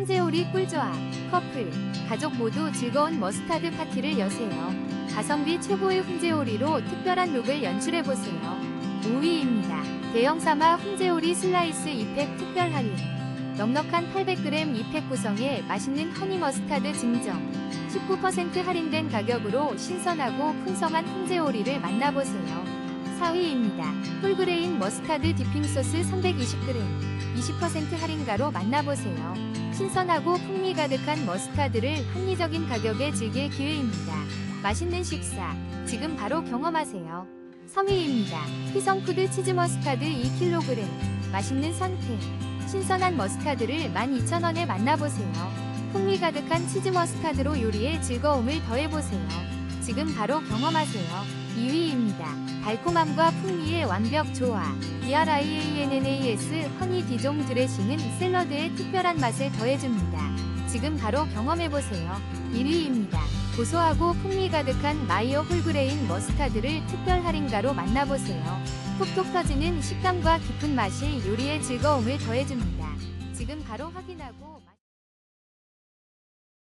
훈제오리 꿀조합, 커플, 가족 모두 즐거운 머스타드 파티를 여세요. 가성비 최고의 훈제오리로 특별한 룩을 연출해보세요. 5위입니다. 대형 사마 훈제오리 슬라이스 2팩 특별 할인. 넉넉한 800g 2팩 구성에 맛있는 허니 머스타드 증정. 19% 할인된 가격으로 신선하고 풍성한 훈제오리를 만나보세요. 4위입니다. 풀그레인 머스타드 디핑 소스 320g. 20% 할인가로 만나보세요. 신선하고 풍미 가득한 머스타드를 합리적인 가격에 즐길 기회입니다. 맛있는 식사, 지금 바로 경험하세요. 3위입니다. 휘성푸드 치즈 머스타드 2kg. 맛있는 선택. 신선한 머스타드를 12,000원에 만나보세요. 풍미 가득한 치즈 머스타드로 요리에 즐거움을 더해보세요. 지금 바로 경험하세요. 2위입니다. 달콤함과 풍미의 완벽 조화. DRIANNAS 허니 디종 드레싱은 샐러드에 특별한 맛을 더해줍니다. 지금 바로 경험해보세요. 1위입니다. 고소하고 풍미 가득한 마이어 홀그레인 머스타드를 특별 할인가로 만나보세요. 톡톡 터지는 식감과 깊은 맛이 요리의 즐거움을 더해줍니다. 지금 바로 확인하고